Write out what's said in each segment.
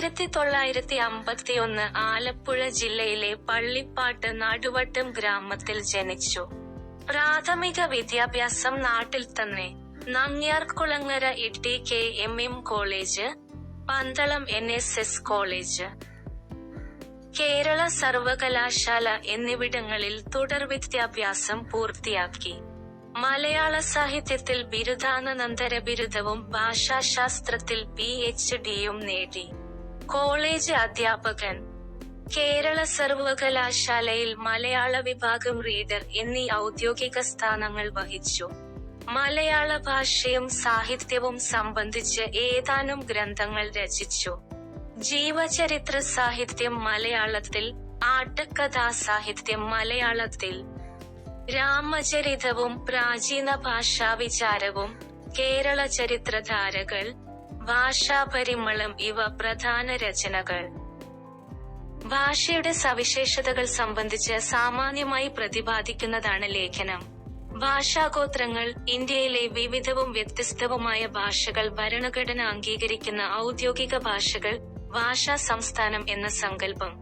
ആയിരത്തി തൊള്ളായിരത്തി അമ്പത്തിയൊന്ന് ആലപ്പുഴ ജില്ലയിലെ പള്ളിപ്പാട്ട് നടുവട്ടം ഗ്രാമത്തിൽ ജനിച്ചു. പ്രാഥമിക വിദ്യാഭ്യാസം നാട്ടിൽ തന്നെ. നങ്ങ്യാർകുളങ്ങര ഇട്ടി K M M college Pandalam N S S college. Kerala സർവകലാശാല എന്നിവിടങ്ങളിൽ തുടർ വിദ്യാഭ്യാസം പൂർത്തിയാക്കി. മലയാള സാഹിത്യത്തിൽ ബിരുദാനന്തര ബിരുദവും ഭാഷാശാസ്ത്രത്തിൽ പി എച്ച് ഡിയും നേടി. കോളേജ് അധ്യാപകൻ കേരള സർവകലാശാലയിൽ മലയാള വിഭാഗം റീഡർ എന്നീ ഔദ്യോഗിക സ്ഥാനങ്ങൾ വഹിച്ചു. മലയാള ഭാഷയും സാഹിത്യവും സംബന്ധിച്ച് ഏതാനും ഗ്രന്ഥങ്ങൾ രചിച്ചു. ജീവചരിത്ര സാഹിത്യം മലയാളത്തിൽ ആട്ടക്കഥാ സാഹിത്യം മലയാളത്തിൽ രാമചരിതവും പ്രാചീന ഭാഷാ വിചാരവും കേരള ചരിത്രധാരകൾ ഭാഷാപരിമളം ഇവ പ്രധാന രചനകൾ. ഭാഷയുടെ സവിശേഷതകൾ സംബന്ധിച്ച് സാമാന്യമായി പ്രതിപാദിക്കുന്നതാണ് ലേഖനം. ഭാഷാഗോത്രങ്ങൾ ഇന്ത്യയിലെ വിവിധവും വ്യത്യസ്തവുമായ ഭാഷകൾ ഭരണഘടന അംഗീകരിക്കുന്ന ഔദ്യോഗിക ഭാഷകൾ ഭാഷാ സംസ്ഥാനം എന്ന സങ്കല്പം.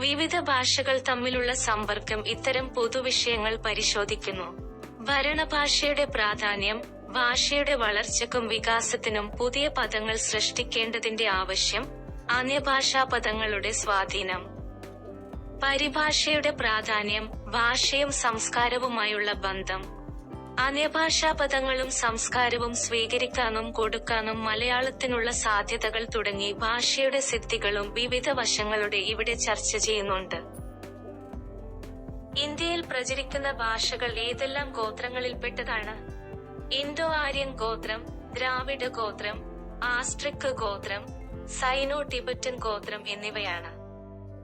വിവിധ ഭാഷകൾ തമ്മിലുള്ള സമ്പർക്കം ഇത്തരം പൊതുവിഷയങ്ങൾ പരിശോധിക്കുന്നു. ഭരണഭാഷയുടെ പ്രാധാന്യം ഭാഷയുടെ വളർച്ചക്കും വികാസത്തിനും പുതിയ പദങ്ങൾ സൃഷ്ടിക്കേണ്ടതിന്റെ ആവശ്യം അന്യഭാഷാ പദങ്ങളുടെ സ്വാധീനം. പരിഭാഷയുടെ പ്രാധാന്യം ഭാഷയും സംസ്കാരവുമായുള്ള ബന്ധം. അന്യഭാഷാ പദങ്ങളും സംസ്കാരവും സ്വീകരിക്കാനും കൊടുക്കാനും മലയാളത്തിനുള്ള സാധ്യതകൾ തുടങ്ങി ഭാഷയുടെ സിദ്ധികളും വിവിധ വശങ്ങളുടെ ഇവിടെ ചർച്ച ചെയ്യുന്നുണ്ട്. ഇന്ത്യയിൽ പ്രചരിക്കുന്ന ഭാഷകൾ ഏതെല്ലാം ഗോത്രങ്ങളിൽപ്പെട്ടതാണ്? ഇൻഡോ ആര്യൻ ഗോത്രം ദ്രാവിഡ ഗോത്രം ആസ്ട്രിക് ഗോത്രം സൈനോ ടിബറ്റൻ ഗോത്രം എന്നിവയാണ്.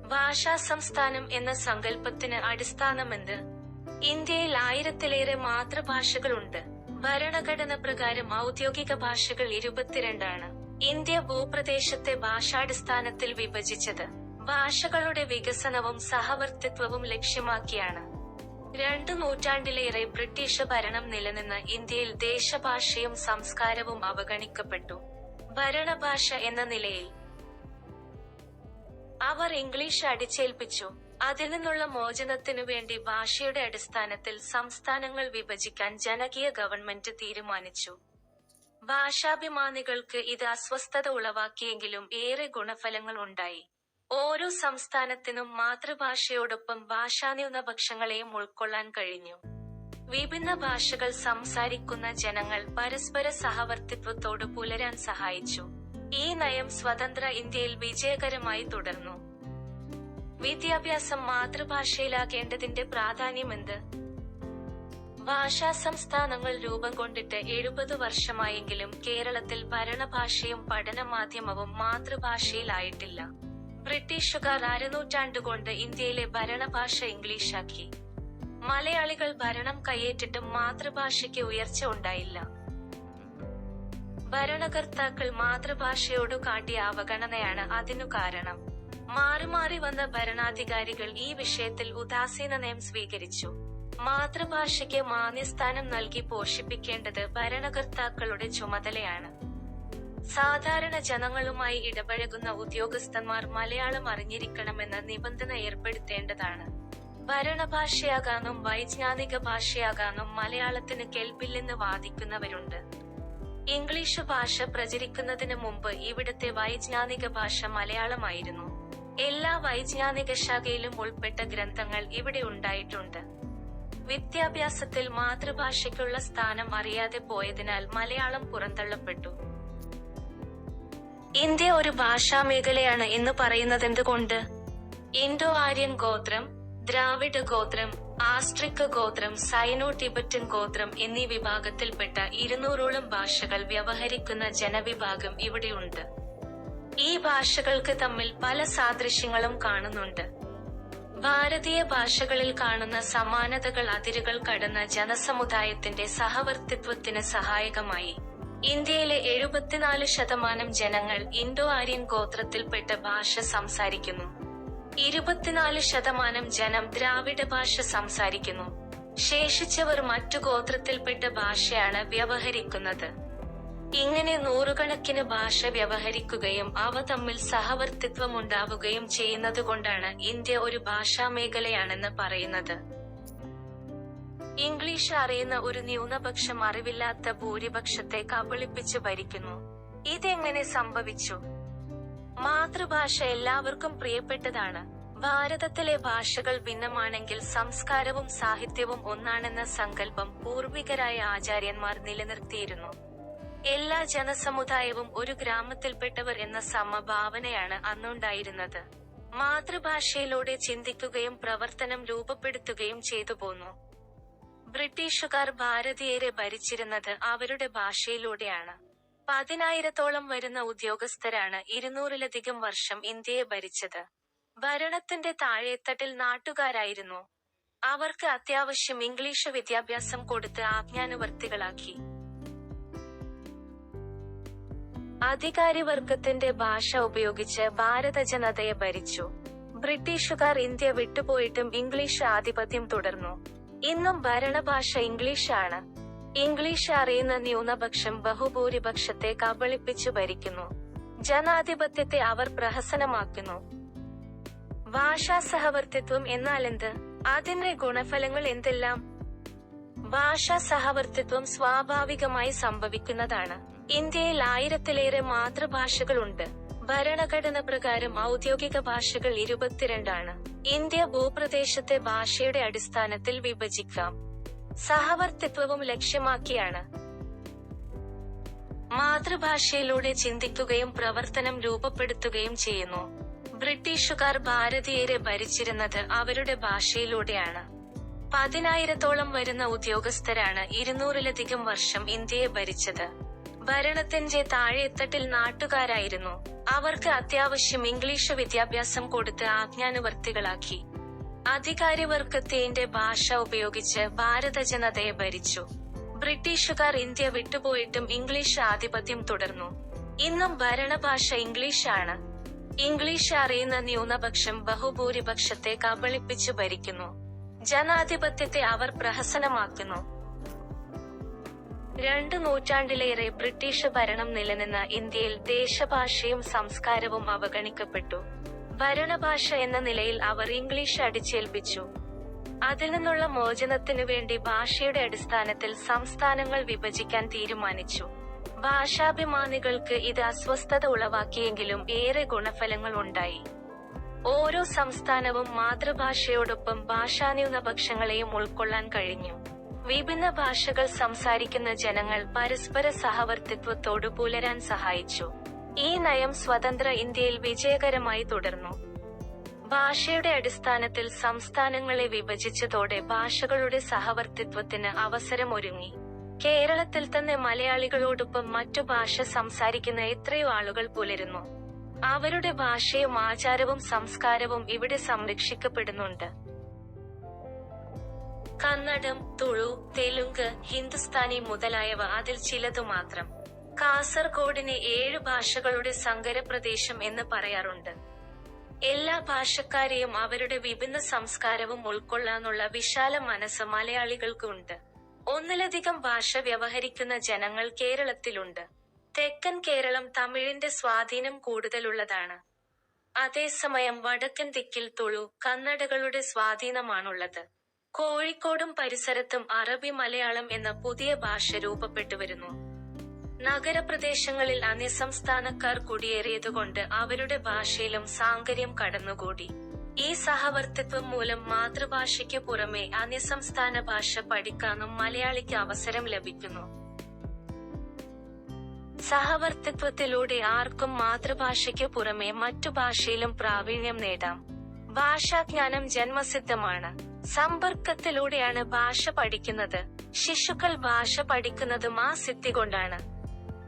ഭാഷാ സംസ്ഥാനം എന്ന സങ്കല്പത്തിന് അടിസ്ഥാനമെന്ത്? ഇന്ത്യയിൽ ആയിരത്തിലേറെ മാതൃഭാഷകളുണ്ട്. ഭരണഘടന പ്രകാരം ഔദ്യോഗിക ഭാഷകൾ ഇരുപത്തിരണ്ടാണ്. ഇന്ത്യ ഭൂപ്രദേശത്തെ ഭാഷാടിസ്ഥാനത്തിൽ വിഭജിച്ചത്. ഭാഷകളുടെ വികസനവും സഹവർത്തിത്വവും ലക്ഷ്യമാക്കിയാണ്. രണ്ടു നൂറ്റാണ്ടിലേറെ ബ്രിട്ടീഷ് ഭരണം നിലനിന്ന ഇന്ത്യയിൽ ദേശഭാഷയും സംസ്കാരവും അവഗണിക്കപ്പെട്ടു. ഭരണഭാഷ എന്ന നിലയിൽ അവർ ഇംഗ്ലീഷ് അടിച്ചേൽപ്പിച്ചു. അതിൽ നിന്നുള്ള മോചനത്തിനു വേണ്ടി ഭാഷയുടെ അടിസ്ഥാനത്തിൽ സംസ്ഥാനങ്ങൾ വിഭജിക്കാൻ ജനകീയ ഗവൺമെന്റ് തീരുമാനിച്ചു. ഭാഷാഭിമാനികൾക്ക് ഇത് അസ്വസ്ഥത ഉളവാക്കിയെങ്കിലും ഏറെ ഗുണഫലങ്ങൾ ഉണ്ടായി. ഓരോ സംസ്ഥാനത്തിനും മാതൃഭാഷയോടൊപ്പം ഭാഷാന്യൂനപക്ഷങ്ങളെയും ഉൾക്കൊള്ളാൻ കഴിഞ്ഞു. വിഭിന്ന ഭാഷകൾ സംസാരിക്കുന്ന ജനങ്ങൾ പരസ്പര സഹവർത്തിത്വത്തോട് പുലരാൻ സഹായിച്ചു. ഈ നയം സ്വതന്ത്ര ഇന്ത്യയിൽ വിജയകരമായി തുടർന്നു. വിദ്യാഭ്യാസം മാതൃഭാഷയിലാകേണ്ടതിന്റെ പ്രാധാന്യമെന്ത്? ഭാഷാ സംസ്ഥാനങ്ങൾ രൂപം കൊണ്ടിട്ട് എഴുപത് വർഷമായെങ്കിലും കേരളത്തിൽ ഭരണഭാഷയും പഠന മാധ്യമവും മാതൃഭാഷയിലായിട്ടില്ല. ബ്രിട്ടീഷുകാർ അരനൂറ്റാണ്ടുകൊണ്ട് ഇന്ത്യയിലെ ഭരണഭാഷ ഇംഗ്ലീഷാക്കി. മലയാളികൾ ഭരണം കയ്യേറ്റിട്ടും മാതൃഭാഷയ്ക്ക് ഉയർച്ച ഉണ്ടായില്ല. ഭരണകർത്താക്കൾ മാതൃഭാഷയോട് കാട്ടിയ അവഗണനയാണ് അതിനു കാരണം. മാറി മാറി വന്ന ഭരണാധികാരികൾ ഈ വിഷയത്തിൽ ഉദാസീന നയം സ്വീകരിച്ചു. മാതൃഭാഷയ്ക്ക് മാന്യസ്ഥാനം നൽകി പോഷിപ്പിക്കേണ്ടത് ഭരണകർത്താക്കളുടെ ചുമതലയാണ്. സാധാരണ ജനങ്ങളുമായി ഇടപഴകുന്ന ഉദ്യോഗസ്ഥന്മാർ മലയാളം അറിഞ്ഞിരിക്കണമെന്ന നിബന്ധന ഏർപ്പെടുത്തേണ്ടതാണ്. ഭരണഭാഷയാകാനും വൈജ്ഞാനിക ഭാഷയാകാനും മലയാളത്തിന് കേൾപ്പില്ലെന്ന് വാദിക്കുന്നവരുണ്ട്. ഇംഗ്ലീഷ് ഭാഷ പ്രചരിക്കുന്നതിന് മുമ്പ് ഇവിടുത്തെ വൈജ്ഞാനിക ഭാഷ മലയാളമായിരുന്നു. എല്ലാ വൈജ്ഞാനിക ശാഖയിലും ഉൾപ്പെട്ട ഗ്രന്ഥങ്ങൾ ഇവിടെ ഉണ്ടായിട്ടുണ്ട്. വിദ്യാഭ്യാസത്തിൽ മാതൃഭാഷയ്ക്കുള്ള സ്ഥാനം അറിയാതെ പോയതിനാൽ മലയാളം പുറന്തള്ളപ്പെട്ടു. ഇന്ത്യ ഒരു ഭാഷാ മേഖലയാണ് എന്ന് പറയുന്നതെന്തുകൊണ്ട്? ഇൻഡോ ആര്യൻ ഗോത്രം ദ്രാവിഡ ഗോത്രം ആസ്ട്രിക് ഗോത്രം സൈനോ ടിബറ്റൻ ഗോത്രം എന്നീ വിഭാഗത്തിൽപ്പെട്ട ഇരുന്നൂറോളം ഭാഷകൾ വ്യവഹരിക്കുന്ന ജനവിഭാഗം ഇവിടെയുണ്ട്. ഈ ഭാഷകൾക്ക് തമ്മിൽ പല സാദൃശ്യങ്ങളും കാണുന്നുണ്ട്. ഭാരതീയ ഭാഷകളിൽ കാണുന്ന സമാനതകൾ അതിരുകൾ കടന്ന ജനസമുദായത്തിന്റെ സഹവർത്തിത്വത്തിന് സഹായകമായി. ഇന്ത്യയിലെ എഴുപത്തിനാല് ശതമാനം ജനങ്ങൾ ഇൻഡോ ആര്യൻ ഗോത്രത്തിൽപ്പെട്ട ഭാഷ സംസാരിക്കുന്നു. ഇരുപത്തിനാല് ശതമാനം ജനം ദ്രാവിഡ ഭാഷ സംസാരിക്കുന്നു. ശേഷിച്ചവർ മറ്റു ഗോത്രത്തിൽപ്പെട്ട ഭാഷയാണ് വ്യവഹരിക്കുന്നത്. ഇങ്ങനെ നൂറുകണക്കിന് ഭാഷ വ്യവഹരിക്കുകയും അവ തമ്മിൽ സഹവർത്തിത്വമുണ്ടാവുകയും ചെയ്യുന്നതുകൊണ്ടാണ് ഇന്ത്യ ഒരു ഭാഷാമേഖലയാണെന്ന് പറയുന്നത്. ഇംഗ്ലീഷ് അറിയുന്ന ഒരു ന്യൂനപക്ഷം അറിവില്ലാത്ത ഭൂരിപക്ഷത്തെ കബളിപ്പിച്ച് ഭരിക്കുന്നു. ഇതെങ്ങനെ സംഭവിച്ചു? മാതൃഭാഷ എല്ലാവർക്കും പ്രിയപ്പെട്ടതാണ്. ഭാരതത്തിലെ ഭാഷകൾ ഭിന്നമാണെങ്കിൽ സംസ്കാരവും സാഹിത്യവും ഒന്നാണെന്ന സങ്കല്പം പൂർവികരായ ആചാര്യന്മാർ നിലനിർത്തിയിരുന്നു. എല്ലാ ജനസമുദായവും ഒരു ഗ്രാമത്തിൽപ്പെട്ടവർ എന്ന സമഭാവനയാണ് അന്നുണ്ടായിരുന്നത്. മാതൃഭാഷയിലൂടെ ചിന്തിക്കുകയും പ്രവർത്തനം രൂപപ്പെടുത്തുകയും ചെയ്തു പോന്നു. ബ്രിട്ടീഷുകാർ ഭാരതീയരെ ഭരിച്ചിരുന്നത് അവരുടെ ഭാഷയിലൂടെയാണ്. പതിനായിരത്തോളം വരുന്ന ഉദ്യോഗസ്ഥരാണ് ഇരുന്നൂറിലധികം വർഷം ഇന്ത്യയെ ഭരിച്ചത്. ഭരണത്തിന്റെ താഴെത്തട്ടിൽ നാട്ടുകാരായിരുന്നു. അവർക്ക് അത്യാവശ്യം ഇംഗ്ലീഷ് വിദ്യാഭ്യാസം കൊടുത്ത് ആജ്ഞാനുവർത്തികളാക്കി. അധികാരിവർഗത്തിന്റെ ഭാഷ ഉപയോഗിച്ച് ഭാരത ജനതയെ ഭരിച്ചു. ബ്രിട്ടീഷുകാർ ഇന്ത്യ വിട്ടുപോയിട്ടും ഇംഗ്ലീഷ് ആധിപത്യം തുടർന്നു. ഇന്നും ഭരണഭാഷ ഇംഗ്ലീഷാണ്. ഇംഗ്ലീഷ് അറിയുന്ന ന്യൂനപക്ഷം ബഹുഭൂരിപക്ഷത്തെ കബളിപ്പിച്ചു ഭരിക്കുന്നു. ജനാധിപത്യത്തെ അവർ പ്രഹസനമാക്കുന്നു. ഭാഷാ സഹവർത്തിത്വം എന്നാൽ എന്നാലെന്ത്? അതിന്റെ ഗുണഫലങ്ങൾ എന്തെല്ലാം? ഭാഷാ സഹവർത്തിത്വം സ്വാഭാവികമായി സംഭവിക്കുന്നതാണ്. ഇന്ത്യയിൽ ആയിരത്തിലേറെ മാതൃഭാഷകളുണ്ട്. ഭരണഘടന പ്രകാരം ഔദ്യോഗിക ഭാഷകൾ ഇരുപത്തിരണ്ടാണ്. ഇന്ത്യ ഭൂപ്രദേശത്തെ ഭാഷയുടെ അടിസ്ഥാനത്തിൽ വിഭജിക്കാം. സഹവർത്തിത്വവും ലക്ഷ്യമാക്കിയാണ്. മാതൃഭാഷയിലൂടെ ചിന്തിക്കുകയും പ്രവർത്തനം രൂപപ്പെടുത്തുകയും ചെയ്യുന്നു. ബ്രിട്ടീഷുകാർ ഭാരതീയരെ ഭരിച്ചിരുന്നത് അവരുടെ ഭാഷയിലൂടെയാണ്. പതിനായിരത്തോളം വരുന്ന ഉദ്യോഗസ്ഥരാണ് ഇരുന്നൂറിലധികം വർഷം ഇന്ത്യയെ ഭരിച്ചത്. ഭരണത്തിന്റെ താഴെത്തട്ടിൽ നാട്ടുകാരായിരുന്നു. അവർക്ക് അത്യാവശ്യം ഇംഗ്ലീഷ് വിദ്യാഭ്യാസം കൊടുത്ത് ആജ്ഞാനുവർത്തികളാക്കി. അധികാരിവർഗത്തിന്റെ ഭാഷ ഉപയോഗിച്ച് ഭാരത ജനതയെ ഭരിച്ചു. ബ്രിട്ടീഷുകാർ ഇന്ത്യ വിട്ടുപോയിട്ടും ഇംഗ്ലീഷ് ആധിപത്യം തുടർന്നു. ഇന്നും ഭരണഭാഷ ഇംഗ്ലീഷാണ്. ഇംഗ്ലീഷ് അറിയുന്ന ന്യൂനപക്ഷം ബഹുഭൂരിപക്ഷത്തെ കബളിപ്പിച്ചു ഭരിക്കുന്നു. ജനാധിപത്യത്തെ അവർ പ്രഹസനമാക്കുന്നു. രണ്ടു നൂറ്റാണ്ടിലേറെ ബ്രിട്ടീഷ് ഭരണം നിലനിന്ന ഇന്ത്യയിൽ ദേശഭാഷയും സംസ്കാരവും അവഗണിക്കപ്പെട്ടു. ഭരണഭാഷ എന്ന നിലയിൽ അവർ ഇംഗ്ലീഷ് അടിച്ചേൽപ്പിച്ചു. അതിൽ നിന്നുള്ള മോചനത്തിനു വേണ്ടി ഭാഷയുടെ അടിസ്ഥാനത്തിൽ സംസ്ഥാനങ്ങൾ വിഭജിക്കാൻ തീരുമാനിച്ചു. ഭാഷാഭിമാനികൾക്ക് ഇത് അസ്വസ്ഥത ഉളവാക്കിയെങ്കിലും ഏറെ ഗുണഫലങ്ങൾ ഉണ്ടായി. ഓരോ സംസ്ഥാനവും മാതൃഭാഷയോടൊപ്പം ഭാഷാന്യൂനപക്ഷങ്ങളെയും ഉൾക്കൊള്ളാൻ കഴിഞ്ഞു. വിഭിന്ന ഭാഷകൾ സംസാരിക്കുന്ന ജനങ്ങൾ പരസ്പര സഹവർത്തിത്വത്തോടു പുലരാൻ സഹായിച്ചു. ഈ നയം സ്വതന്ത്ര ഇന്ത്യയിൽ വിജയകരമായി തുടർന്നു. ഭാഷയുടെ അടിസ്ഥാനത്തിൽ സംസ്ഥാനങ്ങളെ വിഭജിച്ചതോടെ ഭാഷകളുടെ സഹവർത്തിത്വത്തിന് അവസരമൊരുങ്ങി. കേരളത്തിൽ തന്നെ മലയാളികളോടൊപ്പം മറ്റു ഭാഷ സംസാരിക്കുന്ന എത്രയോ ആളുകൾ പുലരുന്നു. അവരുടെ ഭാഷയും ആചാരവും സംസ്കാരവും ഇവിടെ സംരക്ഷിക്കപ്പെടുന്നുണ്ട്. കന്നഡം തുളു തെലുങ്ക് ഹിന്ദുസ്ഥാനി മുതലായവ അതിൽ ചിലതു മാത്രം. കാസർഗോഡിനെ ഏഴ് ഭാഷകളുടെ സങ്കരപ്രദേശം എന്ന് പറയാറുണ്ട്. എല്ലാ ഭാഷക്കാരെയും അവരുടെ വിഭിന്ന സംസ്കാരവും ഉൾക്കൊള്ളാനുള്ള വിശാല മനസ്സ് മലയാളികൾക്കുണ്ട്. ഒന്നിലധികം ഭാഷ വ്യവഹരിക്കുന്ന ജനങ്ങൾ കേരളത്തിലുണ്ട്. തെക്കൻ കേരളം തമിഴിന്റെ സ്വാധീനം കൂടുതലുള്ളതാണ്. അതേസമയം വടക്കൻ ദിക്കിൽ തുളു കന്നഡകളുടെ സ്വാധീനമാണുള്ളത്. കോഴിക്കോടും പരിസരത്തും അറബി മലയാളം എന്ന പുതിയ ഭാഷ രൂപപ്പെട്ടു വരുന്നു. നഗരപ്രദേശങ്ങളിൽ അന്യസംസ്ഥാനക്കാർ കുടിയേറിയതുകൊണ്ട് അവരുടെ ഭാഷയിലും സാങ്കര്യം കടന്നുകൂടി. ഈ സഹവർത്തിത്വം മൂലം മാതൃഭാഷയ്ക്ക് പുറമെ അന്യസംസ്ഥാന ഭാഷ പഠിക്കാനും മലയാളിക്ക് അവസരം ലഭിക്കുന്നു. സഹവർത്തിത്വത്തിലൂടെ ആർക്കും മാതൃഭാഷയ്ക്ക് പുറമെ മറ്റു ഭാഷയിലും പ്രാവീണ്യം നേടാം. ഭാഷാജ്ഞാനം ജന്മസിദ്ധമാണ്. സമ്പർക്കത്തിലൂടെയാണ് ഭാഷ പഠിക്കുന്നത്. ശിശുക്കൾ ഭാഷ പഠിക്കുന്നത് ആ സിദ്ധി കൊണ്ടാണ്.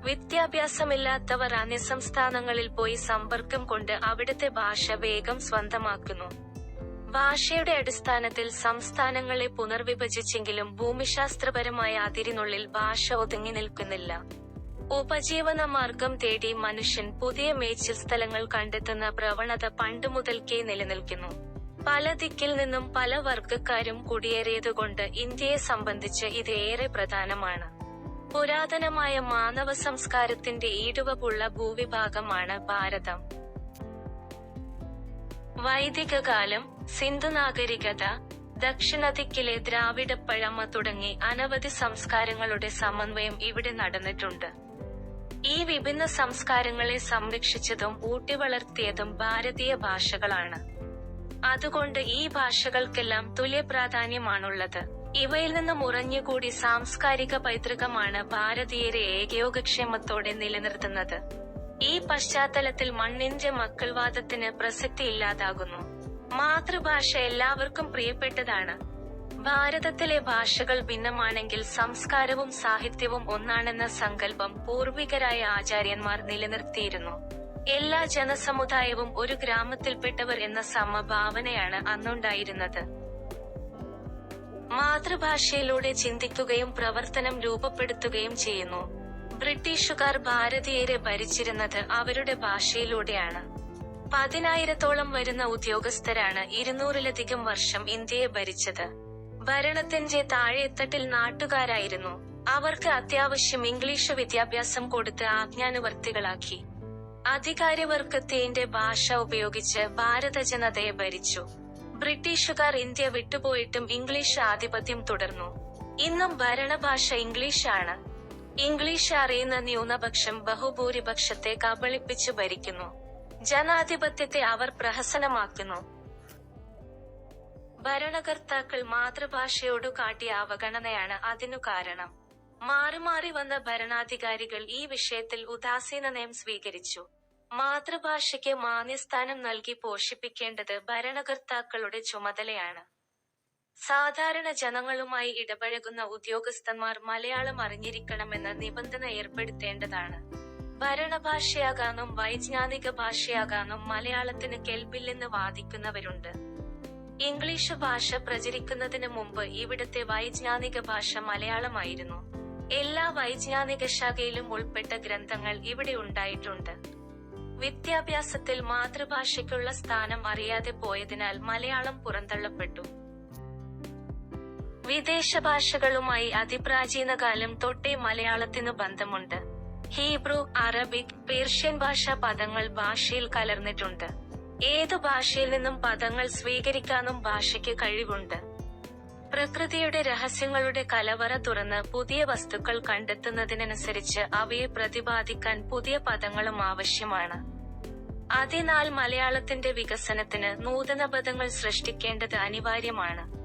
വിദ്യാഭ്യാസമില്ലാത്തവർ അന്യസംസ്ഥാനങ്ങളിൽ പോയി സമ്പർക്കം കൊണ്ട് അവിടുത്തെ ഭാഷ വേഗം സ്വന്തമാക്കുന്നു. ഭാഷയുടെ അടിസ്ഥാനത്തിൽ സംസ്ഥാനങ്ങളെ പുനർവിഭജിച്ചെങ്കിലും ഭൂമിശാസ്ത്രപരമായ അതിരിനുള്ളിൽ ഭാഷ ഒതുങ്ങി നിൽക്കുന്നില്ല. ഉപജീവന മാർഗം തേടി മനുഷ്യൻ പുതിയ മേച്ചിൽ സ്ഥലങ്ങൾ കണ്ടെത്തുന്ന പ്രവണത പണ്ടുമുതൽക്കേ നിലനിൽക്കുന്നു. പല ദിക്കിൽ നിന്നും പല വർഗക്കാരും കുടിയേറിയതുകൊണ്ട് ഇന്ത്യയെ സംബന്ധിച്ച് ഇത് ഏറെ പ്രധാനമാണ്. പുരാതനമായ മാനവ സംസ്കാരത്തിന്റെ ഈടുവപുള്ള ഭൂവിഭാഗമാണ് ഭാരതം. വൈദിക കാലം സിന്ധു നാഗരികത ദക്ഷിണദിക്കിലെ ദ്രാവിഡ പഴമ തുടങ്ങി അനവധി സംസ്കാരങ്ങളുടെ സമന്വയം ഇവിടെ നടന്നിട്ടുണ്ട്. ഈ വിഭിന്ന സംസ്കാരങ്ങളെ സംരക്ഷിച്ചതും ഊട്ടിവളർത്തിയതും ഭാരതീയ ഭാഷകളാണ്. അതുകൊണ്ട് ഈ ഭാഷകൾക്കെല്ലാം തുല്യ പ്രാധാന്യമാണുള്ളത്. ഇവയിൽ നിന്ന് ഉറഞ്ഞുകൂടി സാംസ്കാരിക പൈതൃകമാണ് ഭാരതീയരെ ഏകയോഗക്ഷേമത്തോടെ നിലനിർത്തുന്നത്. ഈ പശ്ചാത്തലത്തിൽ മണ്ണിന്റെ മക്കൾവാദത്തിന് പ്രസക്തി ഇല്ലാതാകുന്നു. മാതൃഭാഷ എല്ലാവർക്കും പ്രിയപ്പെട്ടതാണ്. ഭാരതത്തിലെ ഭാഷകൾ ഭിന്നമാണെങ്കിൽ സംസ്കാരവും സാഹിത്യവും ഒന്നാണെന്ന സങ്കല്പം പൂർവികരായ ആചാര്യന്മാർ നിലനിർത്തിയിരുന്നു. എല്ലാ ജനസമുദായവും ഒരു ഗ്രാമത്തിൽപ്പെട്ടവർ എന്ന സമഭാവനയാണ് അന്നുണ്ടായിരുന്നത്. മാതൃഭാഷയിലൂടെ ചിന്തിക്കുകയും പ്രവർത്തനം രൂപപ്പെടുത്തുകയും ചെയ്യുന്നു. ബ്രിട്ടീഷുകാർ ഭാരതീയരെ ഭരിച്ചിരുന്നത് അവരുടെ ഭാഷയിലൂടെയാണ്. പതിനായിരത്തോളം വരുന്ന ഉദ്യോഗസ്ഥരാണ് ഇരുന്നൂറിലധികം വർഷം ഇന്ത്യയെ ഭരിച്ചത്. ഭരണത്തിന്റെ താഴെത്തട്ടിൽ നാട്ടുകാരായിരുന്നു. അവർക്ക് അത്യാവശ്യം ഇംഗ്ലീഷ് വിദ്യാഭ്യാസം കൊടുത്ത് ആജ്ഞാനുവർത്തികളാക്കി. അധികാരവർഗത്തിന്റെ ഭാഷ ഉപയോഗിച്ച് ഭാരത ജനതയെ ഭരിച്ചു. ബ്രിട്ടീഷുകാർ ഇന്ത്യ വിട്ടുപോയിട്ടും ഇംഗ്ലീഷ് ആധിപത്യം തുടർന്നു. ഇന്നും ഭരണഭാഷ ഇംഗ്ലീഷാണ്. ഇംഗ്ലീഷ് അറിയുന്ന ന്യൂനപക്ഷം ബഹുഭൂരിപക്ഷത്തെ കബളിപ്പിച്ചു ഭരിക്കുന്നു. ജനാധിപത്യത്തെ അവർ പ്രഹസനമാക്കുന്നു. ഭരണകർത്താക്കൾ മാതൃഭാഷയോടു കാട്ടിയ അവഗണനയാണ് അതിനു കാരണം. മാറി മാറി വന്ന ഭരണാധികാരികൾ ഈ വിഷയത്തിൽ ഉദാസീന നയം സ്വീകരിച്ചു. മാതൃഭാഷയ്ക്ക് മാന്യസ്ഥാനം നൽകി പോഷിപ്പിക്കേണ്ടത് ഭരണകർത്താക്കളുടെ ചുമതലയാണ്. സാധാരണ ജനങ്ങളുമായി ഇടപഴകുന്ന ഉദ്യോഗസ്ഥന്മാർ മലയാളം അറിഞ്ഞിരിക്കണമെന്ന നിബന്ധന ഏർപ്പെടുത്തേണ്ടതാണ്. ഭരണഭാഷയാകാനും വൈജ്ഞാനിക ഭാഷയാകാനും മലയാളത്തിന് കേൾപ്പില്ലെന്ന് വാദിക്കുന്നവരുണ്ട്. ഇംഗ്ലീഷ് ഭാഷ പ്രചരിക്കുന്നതിന് മുമ്പ് ഇവിടുത്തെ വൈജ്ഞാനിക ഭാഷ മലയാളമായിരുന്നു. എല്ലാ വൈജ്ഞാനിക ശാഖയിലും ഉൾപ്പെട്ട ഗ്രന്ഥങ്ങൾ ഇവിടെ ഉണ്ടായിട്ടുണ്ട്. വിദ്യാഭ്യാസത്തിൽ മാതൃഭാഷയ്ക്കുള്ള സ്ഥാനം അറിയാതെ പോയതിനാൽ മലയാളം പുറന്തള്ളപ്പെട്ടു. വിദേശ ഭാഷകളുമായി അതിപ്രാചീന കാലം തൊട്ടേ മലയാളത്തിനു ബന്ധമുണ്ട്. ഹീബ്രു അറബിക് പേർഷ്യൻ ഭാഷ പദങ്ങൾ ഭാഷയിൽ കലർന്നിട്ടുണ്ട്. ഏതു ഭാഷയിൽ നിന്നും പദങ്ങൾ സ്വീകരിക്കാനും ഭാഷയ്ക്ക് കഴിവുണ്ട്. പ്രകൃതിയുടെ രഹസ്യങ്ങളുടെ കലവറ തുറന്ന് പുതിയ വസ്തുക്കൾ കണ്ടെത്തുന്നതിനനുസരിച്ച് അവയെ പ്രതിപാദിക്കാൻ പുതിയ പദങ്ങളും ആവശ്യമാണ്. അതിനാൽ മലയാളത്തിന്റെ വികസനത്തിന് നൂതന പദങ്ങൾ സൃഷ്ടിക്കേണ്ടത് അനിവാര്യമാണ്.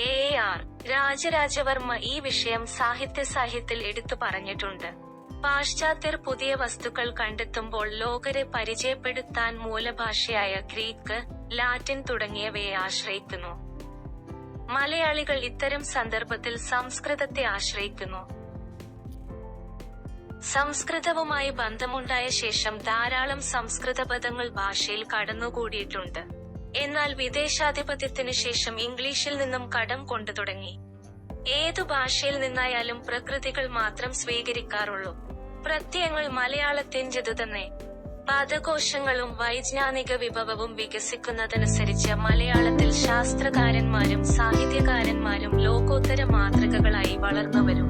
എ ആർ രാജരാജവർമ്മ ഈ വിഷയം സാഹിത്യ സാഹിത്യത്തിൽ എടുത്തു പറഞ്ഞിട്ടുണ്ട്. പാശ്ചാത്യർ പുതിയ വസ്തുക്കൾ കണ്ടെത്തുമ്പോൾ ലോകരെ പരിചയപ്പെടുത്താൻ മൂലഭാഷയായ ഗ്രീക്ക് ലാറ്റിൻ തുടങ്ങിയവയെ ആശ്രയിക്കുന്നു. മലയാളികൾ ഇത്തരം സന്ദർഭത്തിൽ സംസ്കൃതത്തെ ആശ്രയിക്കുന്നു. സംസ്കൃതവുമായി ബന്ധമുണ്ടായ ശേഷം ധാരാളം സംസ്കൃത പദങ്ങൾ ഭാഷയിൽ കടന്നുകൂടിയിട്ടുണ്ട്. എന്നാൽ വിദേശാധിപത്യത്തിനു ശേഷം ഇംഗ്ലീഷിൽ നിന്നും കടം കൊണ്ടു തുടങ്ങി. ഏതു ഭാഷയിൽ നിന്നായാലും പ്രകൃതികൾ മാത്രം സ്വീകരിക്കാറുള്ളൂ. പ്രത്യയങ്ങൾ മലയാളത്തിന്റെതു തന്നെ പദകോശങ്ങളും വൈജ്ഞാനിക വിഭവവും വികസിക്കുന്നതനുസരിച്ച് മലയാളത്തിൽ ശാസ്ത്രകാരന്മാരും സാഹിത്യകാരന്മാരും ലോകോത്തര മാതൃകകളായി വളർന്നുവരും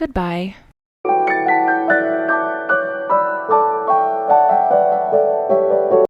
Goodbye.